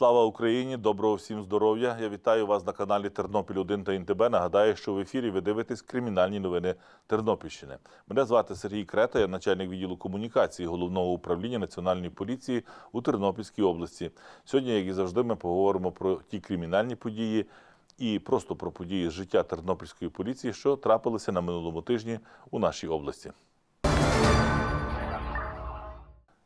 Слава Україні! Доброго всім здоров'я! Я вітаю вас на каналі Тернопіль 1 та ІНТБ. Нагадаю, що в ефірі ви дивитесь кримінальні новини Тернопільщини. Мене звати Сергій Крета, я начальник відділу комунікації головного управління Національної поліції у Тернопільській області. Сьогодні, як і завжди, ми поговоримо про ті кримінальні події і просто про події з життя Тернопільської поліції, що трапилися на минулому тижні у нашій області.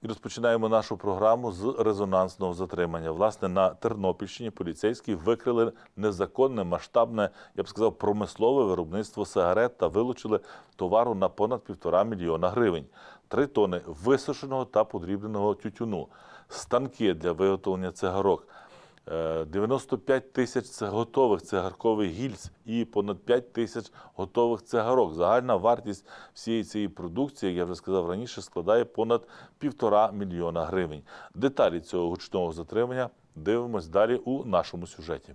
І розпочинаємо нашу програму з резонансного затримання. Власне, на Тернопільщині поліцейські викрили незаконне, масштабне, я б сказав, промислове виробництво сигарет та вилучили товару на понад півтора мільйона гривень, три тони висушеного та подрібненого тютюну, станки для виготовлення цигарок. Е, 95 тисяч це готових цигаркових гільз і понад 5 тисяч готових цигарок. Загальна вартість всієї цієї продукції, як я вже сказав раніше, складає понад півтора мільйона гривень. Деталі цього гучного затримання дивимось далі у нашому сюжеті.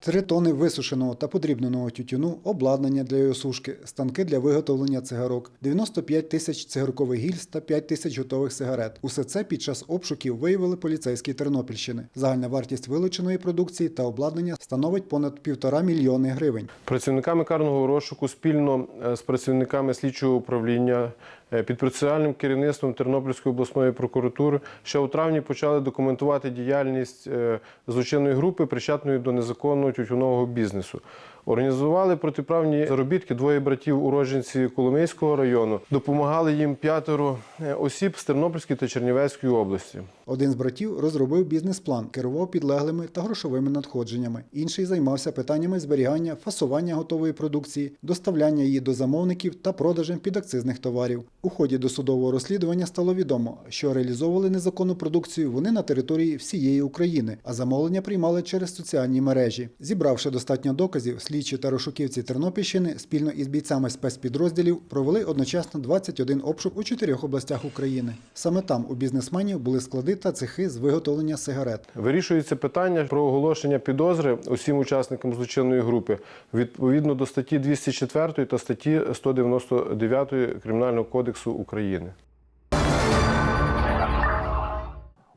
Три тони висушеного та подрібненого тютюну, обладнання для його сушки, станки для виготовлення цигарок, 95 тисяч цигаркових гільз та 5 тисяч готових сигарет. Усе це під час обшуків виявили поліцейські Тернопільщини. Загальна вартість вилученої продукції та обладнання становить понад півтора мільйони гривень. Працівниками карного розшуку спільно е, з працівниками слідчого управління під процесуальним керівництвом Тернопільської обласної прокуратури ще у травні почали документувати діяльність е, злочинної групи, причетної до незаконного тютюнового бізнесу. Організували протиправні заробітки двоє братів уродженці Коломийського району. Допомагали їм п'ятеро е, осіб з Тернопільської та Чернівецької області. Один з братів розробив бізнес-план, керував підлеглими та грошовими надходженнями. Інший займався питаннями зберігання, фасування готової продукції, доставляння її до замовників та продажем підакцизних товарів. У ході досудового розслідування стало відомо, що реалізовували незаконну продукцію вони на території всієї України, а замовлення приймали через соціальні мережі. Зібравши достатньо доказів, слідчі та розшуківці Тернопільщини спільно із бійцями спецпідрозділів провели одночасно 21 обшук у чотирьох областях України. Саме там у бізнесменів були склади та цехи з виготовлення сигарет. Вирішується питання про оголошення підозри усім учасникам злочинної групи відповідно до статті 204 та статті 199 Кримінального кодексу України.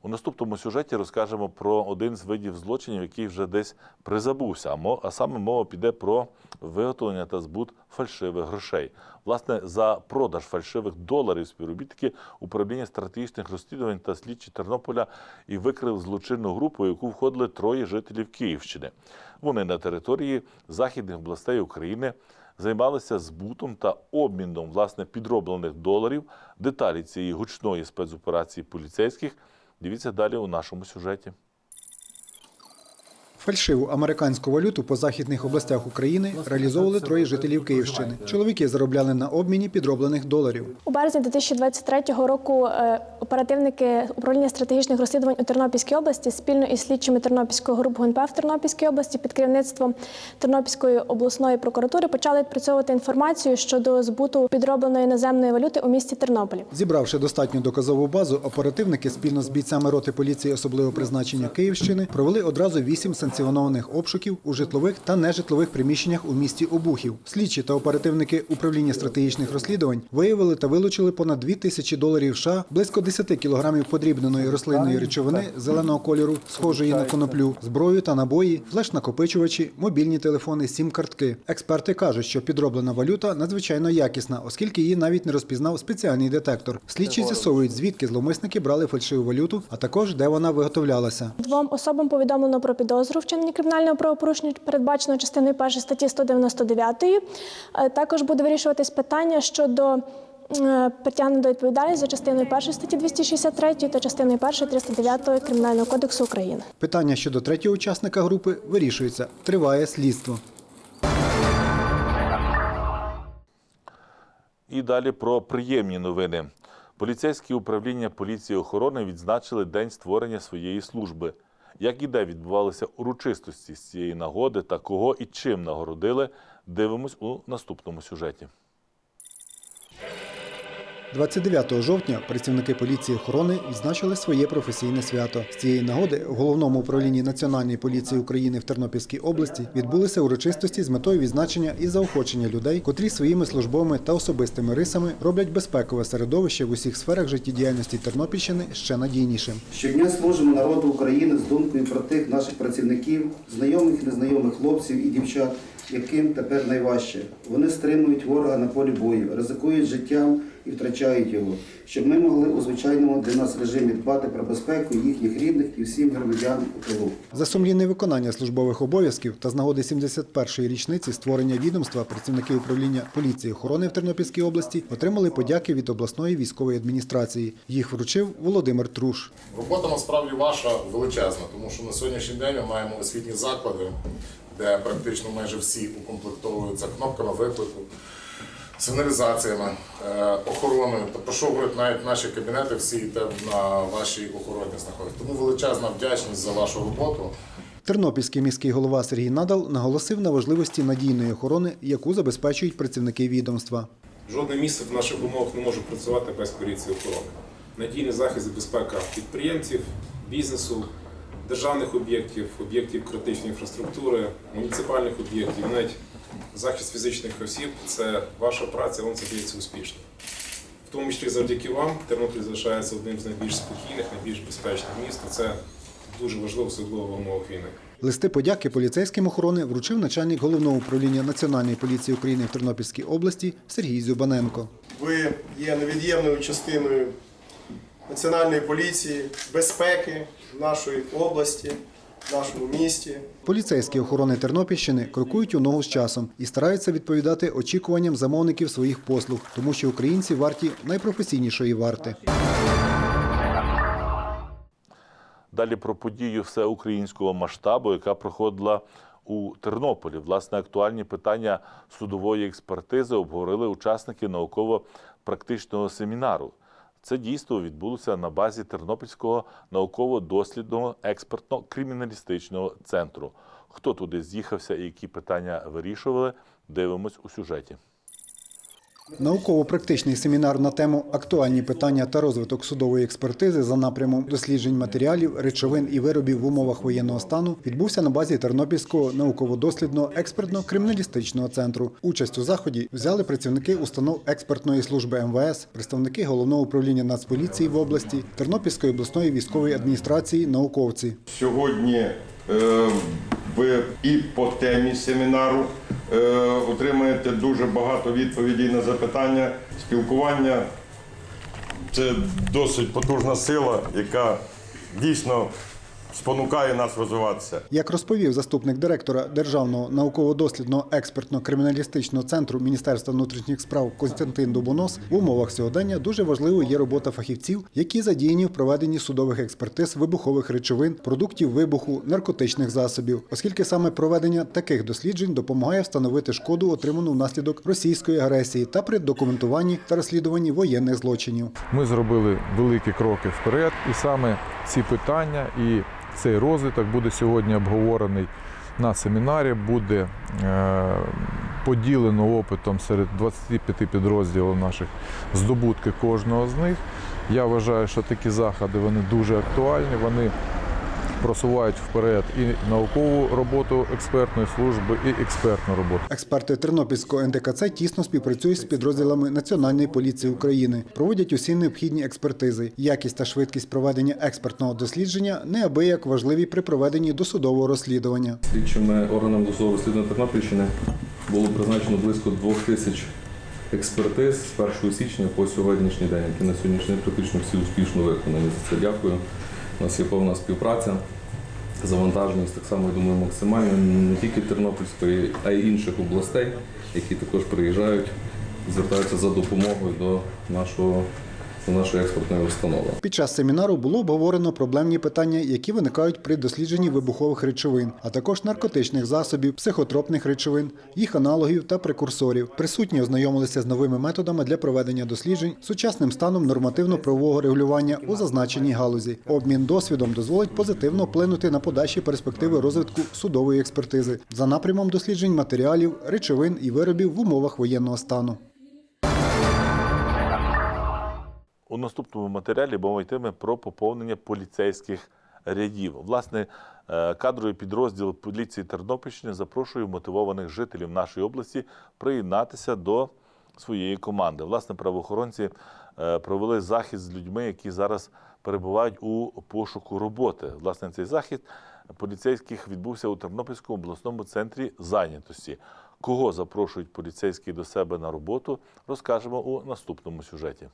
У наступному сюжеті розкажемо про один з видів злочинів, який вже десь призабувся. А саме мова піде про виготовлення та збут фальшивих грошей. Власне, за продаж фальшивих доларів співробітники управління стратегічних розслідувань та слідчі Тернополя і викрили злочинну групу, в яку входили троє жителів Київщини. Вони на території західних областей України займалися збутом та обміном власне підроблених доларів. Деталі цієї гучної спецоперації поліцейських дивіться далі у нашому сюжеті. Фальшиву американську валюту по західних областях України реалізовували троє жителів Київщини. Чоловіки заробляли на обміні підроблених доларів. У березні 2023 року е, оперативники управління стратегічних розслідувань у Тернопільській області спільно із слідчими Тернопільського групи ГУНП в Тернопільській області під керівництвом Тернопільської обласної прокуратури почали відпрацьовувати інформацію щодо збуту підробленої наземної валюти у місті Тернополі. Зібравши достатню доказову базу, оперативники спільно з бійцями роти поліції особливого призначення Київщини провели одразу вісім санкціонованих обшуків у житлових та нежитлових приміщеннях у місті Обухів. Слідчі та оперативники управління стратегічних розслідувань виявили та вилучили понад 2 тисячі доларів США, близько 10 кілограмів подрібненої рослинної речовини зеленого кольору, схожої на коноплю, зброю та набої, флеш-накопичувачі, мобільні телефони, сім-картки. Експерти кажуть, що підроблена валюта надзвичайно якісна, оскільки її навіть не розпізнав спеціальний детектор. Слідчі з'ясовують, звідки зловмисники брали фальшиву валюту, а також де вона виготовлялася. Двом особам повідомлено про підозру вчинення кримінального правопорушення, передбаченого частиною 1 статті 199. Е, Також буде вирішуватись питання щодо е, притягнення до відповідальності за частиною 1 статті 263 та частиною 1 309 Кримінального кодексу України. Питання щодо третього учасника групи вирішується. Триває слідство. І далі про приємні новини. Поліцейські управління поліції охорони відзначили день створення своєї служби. Як і де відбувалися урочистості з цієї нагоди та кого і чим нагородили, дивимось у наступному сюжеті. 29 жовтня працівники поліції охорони відзначили своє професійне свято. З цієї нагоди в головному управлінні Національної поліції України в Тернопільській області відбулися урочистості з метою відзначення і заохочення людей, котрі своїми службовими та особистими рисами роблять безпекове середовище в усіх сферах життєдіяльності Тернопільщини ще надійнішим. Щодня служимо народу України з думкою про тих наших працівників, знайомих і незнайомих хлопців і дівчат, яким тепер найважче. Вони стримують ворога на полі бою, ризикують життям і втрачають його, щоб ми могли у звичайному для нас режимі дбати про безпеку їхніх рідних і всім громадян у тилу. За сумлінне виконання службових обов'язків та з нагоди 71-ї річниці створення відомства працівники управління поліції охорони в Тернопільській області отримали подяки від обласної військової адміністрації. Їх вручив Володимир Труш. Робота насправді ваша величезна, тому що на сьогоднішній день ми маємо освітні заклади, де практично майже всі укомплектовуються кнопками виклику, сигналізаціями, е, охороною. Та що говорять навіть наші кабінети, всі те на вашій охороні знаходяться. Тому величезна вдячність за вашу роботу. Тернопільський міський голова Сергій Надал наголосив на важливості надійної охорони, яку забезпечують працівники відомства. Жодне місце в наших умовах не може працювати без поліції охорони. Надійний захист і безпека підприємців, бізнесу, державних об'єктів, об'єктів критичної інфраструктури, муніципальних об'єктів, навіть захист фізичних осіб це ваша праця, вам це успішно. В тому числі завдяки вам Тернопіль залишається одним з найбільш спокійних, найбільш безпечних міст. Це дуже важливо, особливо в умовах війни. Листи подяки поліцейським охорони вручив начальник головного управління Національної поліції України в Тернопільській області Сергій Зюбаненко. Ви є невід'ємною частиною національної поліції, безпеки нашої області, В нашому місті. Поліцейські охорони Тернопільщини крокують у ногу з часом і стараються відповідати очікуванням замовників своїх послуг, тому що українці варті найпрофесійнішої варти. Далі про подію всеукраїнського масштабу, яка проходила у Тернополі. Власне, актуальні питання судової експертизи обговорили учасники науково-практичного семінару. Це дійство відбулося на базі Тернопільського науково-дослідного експертно-криміналістичного центру. Хто туди з'їхався і які питання вирішували, дивимось у сюжеті. Науково-практичний семінар на тему Актуальні питання та розвиток судової експертизи за напрямом досліджень матеріалів, речовин і виробів в умовах воєнного стану відбувся на базі Тернопільського науково-дослідного експертно-криміналістичного центру. Участь у заході взяли працівники установ експертної служби МВС, представники головного управління Нацполіції в області, Тернопільської обласної військової адміністрації, науковці. Сьогодні е, ви і по темі семінару е, отримаєте дуже багато відповідей на запитання. Спілкування це досить потужна сила, яка дійсно спонукає нас розвиватися. Як розповів заступник директора Державного науково-дослідного експертно-криміналістичного центру Міністерства внутрішніх справ Костянтин Дубонос, в умовах сьогодення дуже важливою є робота фахівців, які задіяні в проведенні судових експертиз вибухових речовин, продуктів вибуху, наркотичних засобів, оскільки саме проведення таких досліджень допомагає встановити шкоду, отриману внаслідок російської агресії та при документуванні та розслідуванні воєнних злочинів. Ми зробили великі кроки вперед, і саме ці питання і цей розвиток буде сьогодні обговорений на семінарі, буде е, поділено опитом серед 25 підрозділів наших здобутки кожного з них. Я вважаю, що такі заходи вони дуже актуальні. Вони просувають вперед і наукову роботу експертної служби, і експертну роботу. Експерти Тернопільського НДКЦ тісно співпрацюють з підрозділами Національної поліції України, проводять усі необхідні експертизи. Якість та швидкість проведення експертного дослідження неабияк важливі при проведенні досудового розслідування. Слідчими органами досудового розслідування Тернопільщини було призначено близько двох тисяч експертиз з 1 січня по сьогоднішній день, які на сьогоднішній день практично всі успішно виконані. За це дякую. У нас є повна співпраця. Завантаженість так само, я думаю, максимальна не тільки Тернопільської, а й інших областей, які також приїжджають, звертаються за допомогою до нашого нашої експортної установи. Під час семінару було обговорено проблемні питання, які виникають при дослідженні вибухових речовин, а також наркотичних засобів, психотропних речовин, їх аналогів та прекурсорів. Присутні ознайомилися з новими методами для проведення досліджень, сучасним станом нормативно-правового регулювання у зазначеній галузі. Обмін досвідом дозволить позитивно вплинути на подальші перспективи розвитку судової експертизи за напрямом досліджень матеріалів, речовин і виробів в умовах воєнного стану. У наступному матеріалі мова йтиме про поповнення поліцейських рядів. Власне, е, кадровий підрозділ поліції Тернопільщини запрошує мотивованих жителів нашої області приєднатися до своєї команди. Власне, правоохоронці е, провели захід з людьми, які зараз перебувають у пошуку роботи. Власне, цей захід поліцейських відбувся у Тернопільському обласному центрі зайнятості. Кого запрошують поліцейські до себе на роботу, розкажемо у наступному сюжеті.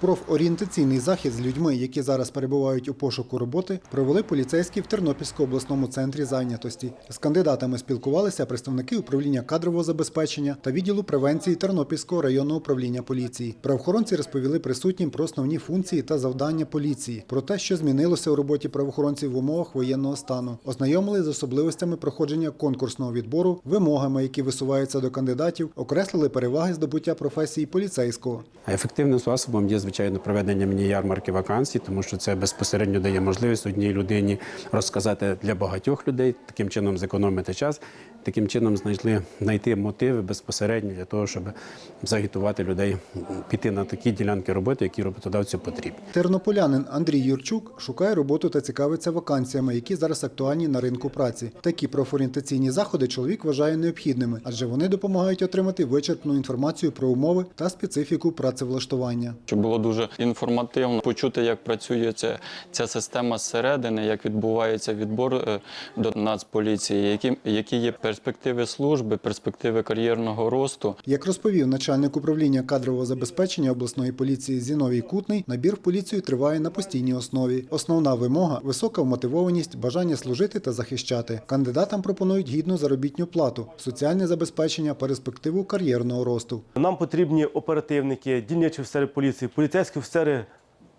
Профорієнтаційний захід з людьми, які зараз перебувають у пошуку роботи, провели поліцейські в Тернопільському обласному центрі зайнятості. З кандидатами спілкувалися представники управління кадрового забезпечення та відділу превенції Тернопільського районного управління поліції. Правоохоронці розповіли присутнім про основні функції та завдання поліції, про те, що змінилося у роботі правоохоронців в умовах воєнного стану, ознайомили з особливостями проходження конкурсного відбору, вимогами, які висуваються до кандидатів, окреслили переваги здобуття професії поліцейського. Ефективним способом є звичайно проведення міні-ярмарки вакансій, тому що це безпосередньо дає можливість одній людині розказати для багатьох людей, таким чином зекономити час, таким чином знайшли знайти мотиви безпосередньо для того, щоб загітувати людей піти на такі ділянки роботи, які роботодавцю потрібні. Тернополянин Андрій Юрчук шукає роботу та цікавиться вакансіями, які зараз актуальні на ринку праці. Такі профорієнтаційні заходи чоловік вважає необхідними, адже вони допомагають отримати вичерпну інформацію про умови та специфіку працевлаштування. Щоб було дуже інформативно почути, як працює ця, ця система зсередини, як відбувається відбор е, до Нацполіції, які, які є перспективи служби, перспективи кар'єрного росту. Як розповів начальник управління кадрового забезпечення обласної поліції Зіновій Кутний, набір в поліцію триває на постійній основі. Основна вимога висока вмотивованість, бажання служити та захищати. Кандидатам пропонують гідну заробітну плату, соціальне забезпечення, перспективу кар'єрного росту. Нам потрібні оперативники, дільничі офіцери поліції, поліцейські офіцери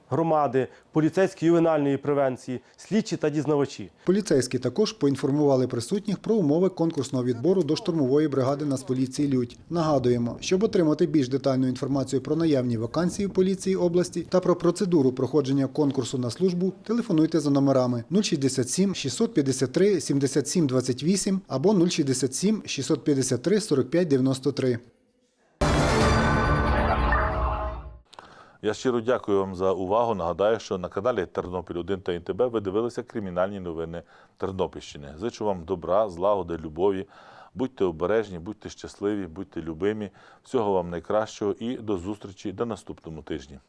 громади, поліцейські ювенальної превенції, слідчі та дізнавачі. Поліцейські також поінформували присутніх про умови конкурсного відбору до штурмової бригади Нацполіції Людь. Нагадуємо, щоб отримати більш детальну інформацію про наявні вакансії в поліції області та про процедуру проходження конкурсу на службу, телефонуйте за номерами 067 653 77 28 або 067 653 45 93. Я щиро дякую вам за увагу. Нагадаю, що на каналі Тернопіль 1 та НТБ ви дивилися кримінальні новини Тернопільщини. Зичу вам добра, злагоди, любові. Будьте обережні, будьте щасливі, будьте любимі. Всього вам найкращого і до зустрічі до наступному тижні.